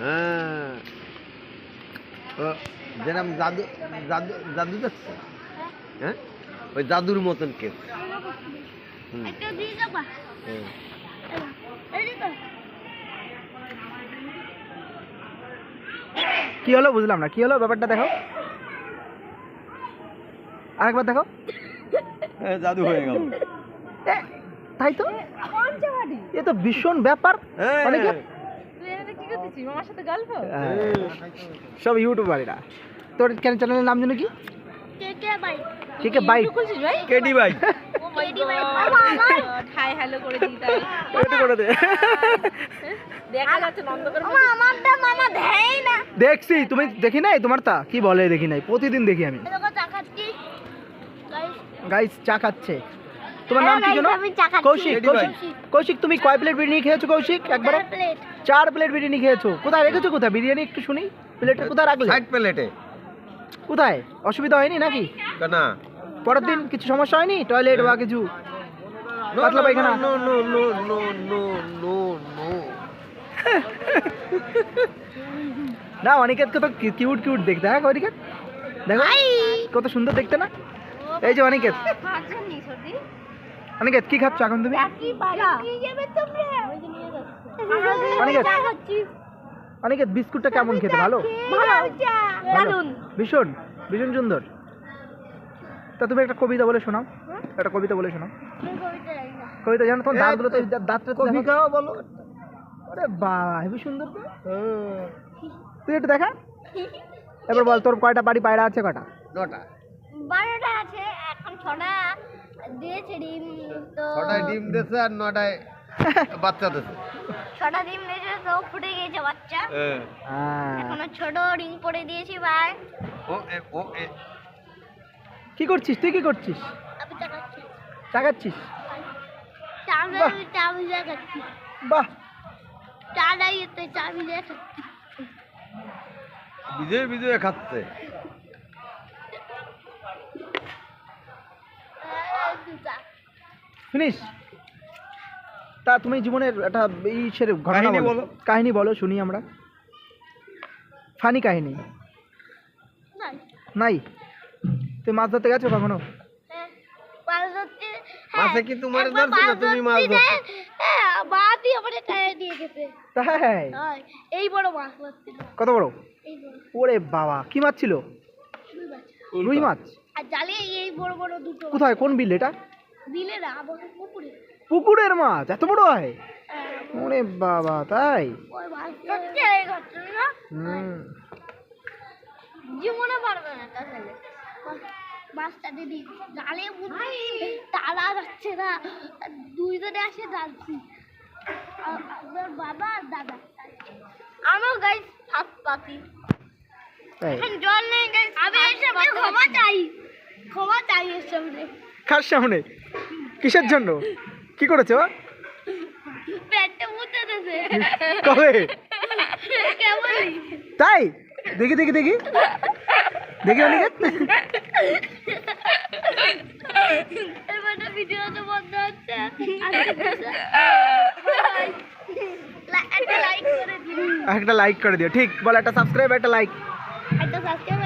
হ্যাঁ। যেরকম জাদু জাদু জাদু দেখছ হ্যাঁ? ওই জাদুর মতন কেস হুম। হ্যাঁ। এই তো। কি হলো? বুঝলাম না। কি হলো? ব্যাপারটা দেখো। আরেকবার দেখো। হ্যাঁ, জাদু হয়ে গেল। তাই তো? এ তো ভীষণ ব্যাপার। হ্যাঁ। অনেকে তুই এখানে কি করতেছিস মামার সাথে গল্প? সব ইউটিউবাররা। তোর কেন চ্যানেলের নাম যেন কি? কে কে বাই কে কে বাইক খুলছিস ভাই? কেডি ভাই হাই হ্যালো করে দিই তাই একটু করে দে। দেখা যাচ্ছে নন্দকর আমারটা মামা দেয় না। দেখছি তুমি দেখি নাই তোমার তা? কি বলে দেখি নাই? প্রতিদিন দেখি আমি। এরকম তাকাচ্ছি গাইস গাইস চা খাচ্ছে। তোমার নাম কি আমি চা খাচ্ছি। কৌশিক কৌশিক কৌশিক তুমি কয় প্লেট বিরিয়ানি খেয়েছো কৌশিক? একবারে? চার প্লেট বিরিয়ানি খেয়েছো। কোথায় রেখেছো কোথায়? বিরিয়ানি একটু শুনি। প্লেটে কোথায় রাখলে? সাইড প্লেটে কোথায়? অসুবিধা হয়নি নাকি? না পরের দিন কিছু সমস্যা হয়নি? টয়লেট বা কিছু? পাতলা পায়খানা? No no no no no no no না অনিকেত কত কিউট কিউট দেখতে হ্যাঁ অনিকেত। দেখো কত সুন্দর দেখতে না? এই যে অনিকেত। অনিকেত কি খাচ্ছ এখন তুমি? কি বাড়ি। নিয়ে যাবে তোমরা। ওই যে নিয়ে যাচ্ছে অনিকেত অনিকেত বিস্কুটটা কেমন খেতে? ভালো? ভীষণ ভীষণ সুন্দর। তা তুমি একটা কবিতা বলে শোনাও। একটা কবিতা বলে শোনাও। কবিতা জানি না। কবিতা জানো তোমার দাঁতগুলো তো দাঁতটা তো কফি বলো। আরে বাহ হেবি সুন্দর তুই একটু দেখা। এবার বল তোর কয়টা বাড়ি পায়রা আছে কটা? নটা। বারোটা আছে এখন ছটা। দিয়েছে ডিম তো ছটায় ডিম দিয়েছে আর নটায় বাচ্চা দিয়েছে। ছটা ডিম দিয়েছে তো ফুটে গিয়েছে বাচ্চা। হ্যাঁ। এখনও ছোট রিং পরে দিয়েছি ভাই ও এ ও এ। কি করছিস? তুই কি করছিস? আমি চাকাচ্ছি চাবি বাহ। চাবি দেখাচ্ছি বাহ। চা দাঁড়িয়ে চাবি দেখাচ্ছি বিজয় বিজয় খাচ্ছে। ফিনিস তা তুমি জীবনের একটা এই সেরে ঘটনা বলো। কাহিনী বলো শুনি আমরা। ফানি কাহিনী। নাই। নাই? তুই মাছ ধরতে গেছো কখনো? হ্যাঁ, মাছ ধরতে মাছে কি তোমার একবার ধরছে না? তুমি মাছ ধরতে ধরছো? হ্যাঁ, বাদি আমাদের টায়ার দিয়ে গেছে। তাই? এই বড় মাছ কত বড়? এই বড়। ওরে বাবা কি মাছ ছিল? রুই মাছ। রুই মাছ? আর জালে এই বড় বড় দুটো কোথায়? কোন বিল এটা? দিলে না আমাকে পুকুরে। পুকুরের মাছ? এত বড় হয়? হ্যাঁ, ওরে বাবা তাই? ওই মাছ ধরতে এই ঘটনা হুম। জীবনে পারবে না তাহলে মাছটা দিদি জালে তারা যাচ্ছে না। আর দুইজনে আসে জানছি আমার বাবা আর দাদা। আমার গাই হাত পাতি। এখন জল নেই গাইস আমি সামনে ক্ষমা চাই। ক্ষমা চাই এর সামনে কার সামনে? কিসের জন্য? কি করেছ পেটটা মুতে দেছে কবে? তাই? দেখি দেখি দেখি। দেখি অনিকেত এবারে ভিডিও তো বন্ধ হচ্ছে। একটা লাইক করে একটা লাইক করে দিও। ঠিক বল একটা সাবস্ক্রাইব একটা লাইক একটা সাবস্ক্রাইব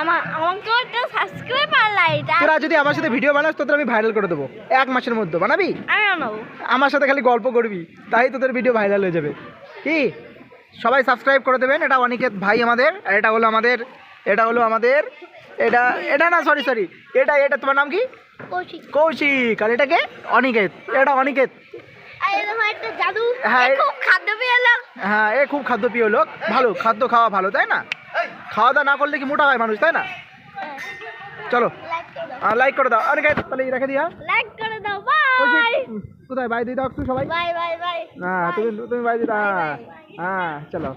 আমার আমাকেও একটা সাবস্ক্রাইব আর লাইক তোরা যদি আমার সাথে ভিডিও বানাস তোদের আমি ভাইরাল করে দেবো। এক মাসের মধ্যে বানাবি? আমি বানাবো। আমার সাথে খালি গল্প করবি তাই তোদের ভিডিও ভাইরাল হয়ে যাবে। কি? সবাই সাবস্ক্রাইব করে দেবেন এটা অনিকেত ভাই আমাদের আর এটা হলো আমাদের এটা হলো আমাদের এটা এটা না সরি সরি এটা এটা তোমার নাম কি? কৌশিক। কৌশিক আর এটাকে অনিকেত এটা অনিকেত। হ্যাঁ, এ খুব খাদ্য পেয়ে হ্যাঁ এ খুব খাদ্যপ্রিয় লোক ভালো খাদ্য খাওয়া ভালো তাই না? খাওয়া দাওয়া না করলে কি মোটা হয় মানুষ তাই না? চলো লাইক করে দাও। অনেক তাহলে রেখে দিয়া লাইক করে দাও বাই কোথায়? বাই দিয়ে দাও একটু সবাই। বাই বাই বাই না তুমি তুমি বাই দিয়ে দাও হ্যাঁ চলো।